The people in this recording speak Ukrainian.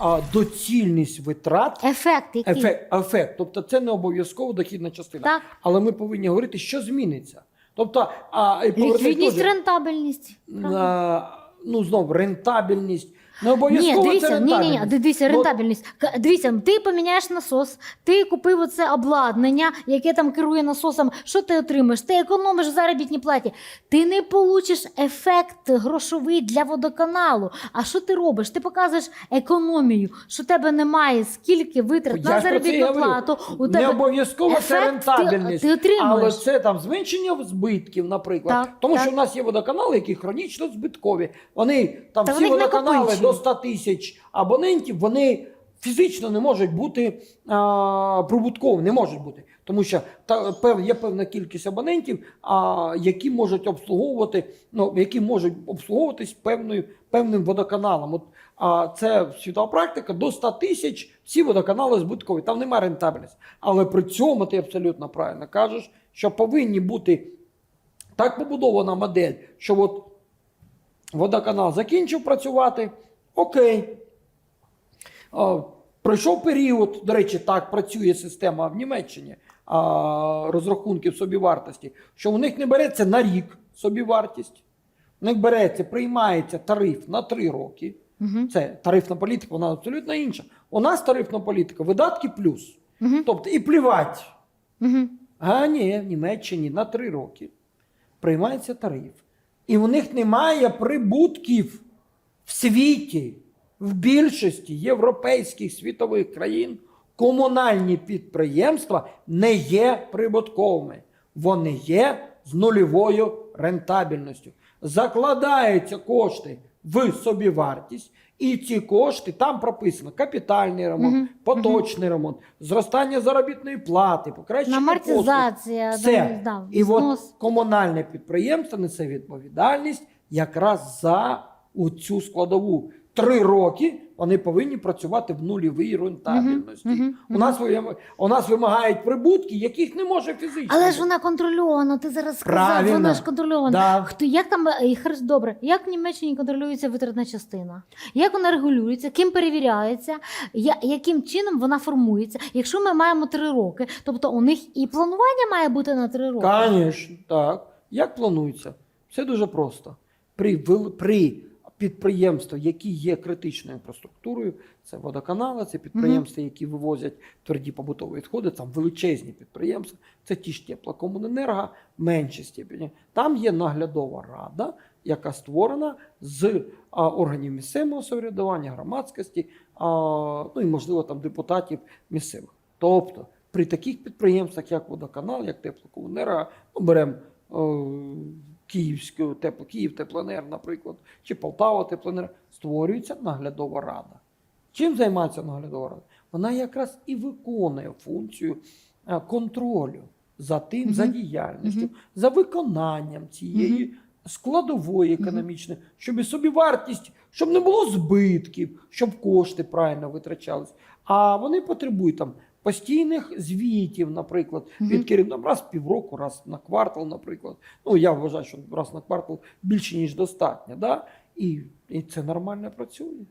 а, доцільність витрат. Ефект який? Ефект, ефект. Тобто це не обов'язково дохідна частина. Так. Але ми повинні говорити, що зміниться. Тобто, а, і повертати Ліквідність, теж, рентабельність. Правильно. а, ну, знову, рентабельність. Не Ні, дивіться, це ні, ні, ні, дивіться, Ну, рентабельність. К- Дивіться, ти поміняєш насос, ти купив оце обладнання, яке там керує насосом. Що ти отримаєш? Ти економиш в заробітній платі. Ти не получиш ефект грошовий для водоканалу. А що ти робиш? Ти показуєш економію, що в тебе немає скільки витрат Я на ж про це і заробітну говорю. плату. У не тебе обов'язково це ефект ти- рентабельність, ти отримуєш. але це там зменшення збитків, наприклад. Так, Тому так. що в нас є водоканали, які хронічно збиткові. Вони там Та всі водоканали накопичують. До 100 тисяч абонентів, вони фізично не можуть бути а, прибутковими, не можуть бути. Тому що та, пев, є певна кількість абонентів, а, які можуть обслуговувати, ну, які можуть обслуговуватись певною, певним водоканалом. От, а, це світова практика до 100 тисяч всі водоканали збиткові, там немає рентабельності. Але при цьому ти абсолютно правильно кажеш, що повинні бути так побудована модель, що от водоканал закінчив працювати, окей. Пройшов період, до речі, так працює система в Німеччині розрахунків собівартості, що у них не береться на рік собівартість, у них береться, приймається тариф на три роки. Мгм. Це тарифна політика, вона абсолютно інша. У нас тарифна політика, видатки плюс. Мгм. Тобто і плівать. Мгм. А ні, в Німеччині на три роки приймається тариф. І у них немає прибутків в світі, в більшості європейських світових країн комунальні підприємства не є прибутковими. Вони є з нульовою рентабельністю. Закладаються кошти в собівартість, і ці кошти там прописано капітальний ремонт, Мгм. поточний ремонт, зростання заробітної плати, покращення Амортизація, послуг. Все. да, І от комунальне підприємство несе відповідальність якраз за цю складову. Три роки вони повинні працювати в нульовій рентабельності. Мгм, мгм, У, нас, у нас вимагають прибутки, яких не може фізично. Але ж вона контрольована, ти зараз сказав, вона ж контрольована. Да. Хто як там е, добре, як в Німеччині контролюється витратна частина? Як вона регулюється, ким перевіряється, я, яким чином вона формується? Якщо ми маємо три роки, тобто у них і планування має бути на три роки. Звісно, так. Як планується? Все дуже просто. При, при підприємствах, які є критичною інфраструктурою, це водоканали, це підприємства, які вивозять тверді побутові відходи, там величезні підприємства, це ті ж теплокомуненерго, в меншій степені. Там є наглядова рада, яка створена з а, органів місцевого самоврядування, громадськості, а, ну і, можливо, там депутатів місцевих. Тобто, при таких підприємствах, як водоканал, як теплокомуненерго, ну, беремо Київську тепло, Київ Теплоенерго, наприклад, чи Полтава Теплоенерго, створюється наглядова рада. Чим займається наглядова рада? Вона якраз і виконує функцію е, контролю за тим, Мгм. за діяльністю, Мгм. за виконанням цієї складової економічної, щоб і собівартість, щоб не було збитків, щоб кошти правильно витрачались. А вони потребують там постійних звітів, наприклад, від керівника раз в півроку, раз на квартал, наприклад. Ну я вважаю, що раз на квартал більше ніж достатньо. Да? І, і це нормально працює.